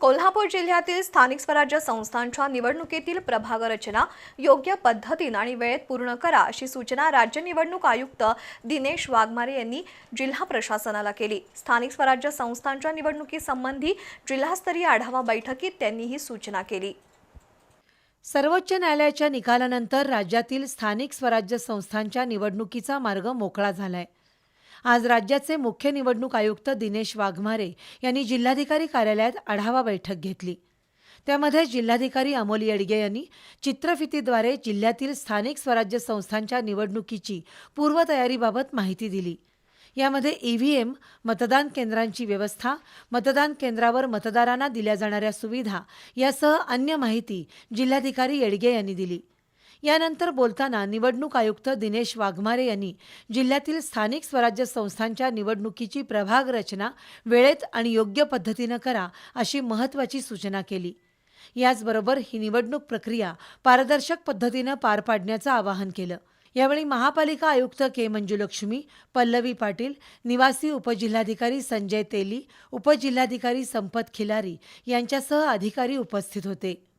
कोल्हापूर जिल्ह्यातील स्थानिक स्वराज्य संस्थांच्या निवडणुकीतील प्रभाग रचना योग्य पद्धतीनं आणि वेळेत पूर्ण करा अशी सूचना राज्य निवडणूक आयुक्त दिनेश वाघमारे यांनी जिल्हा प्रशासनाला केली. स्थानिक स्वराज्य संस्थांच्या निवडणुकीसंबंधी जिल्हास्तरीय आढावा बैठकीत त्यांनी ही सूचना केली. सर्वोच्च न्यायालयाच्या निकालानंतर राज्यातील स्थानिक स्वराज्य संस्थांच्या निवडणुकीचा मार्ग मोकळा झालाय. आज राज्याचे मुख्य निवडणूक आयुक्त दिनेश वाघमारे यांनी जिल्हाधिकारी कार्यालयात आढावा बैठक घेतली. त्यामध्ये जिल्हाधिकारी अमोल येडगे यांनी चित्रफितीद्वारे जिल्ह्यातील स्थानिक स्वराज्य संस्थांच्या निवडणुकीची पूर्वतयारीबाबत माहिती दिली. यामध्ये ईव्हीएम मतदान केंद्रांची व्यवस्था मतदान केंद्रावर मतदारांना दिल्या जाणाऱ्या सुविधा यासह अन्य माहिती जिल्हाधिकारी येडगे यांनी दिली. यानंतर बोलताना निवडणूक आयुक्त दिनेश वाघमारे यांनी जिल्ह्यातील स्थानिक स्वराज्य संस्थांच्या निवडणुकीची प्रभाग रचना वेळेत आणि योग्य पद्धतीनं करा अशी महत्त्वाची सूचना केली. याचबरोबर ही निवडणूक प्रक्रिया पारदर्शक पद्धतीनं पार पाडण्याचं आवाहन केलं. यावेळी महापालिका आयुक्त के मंजुलक्ष्मी पल्लवी पाटील निवासी उपजिल्हाधिकारी संजय तेली उपजिल्हाधिकारी संपत खिलारी यांच्यासह अधिकारी उपस्थित होते.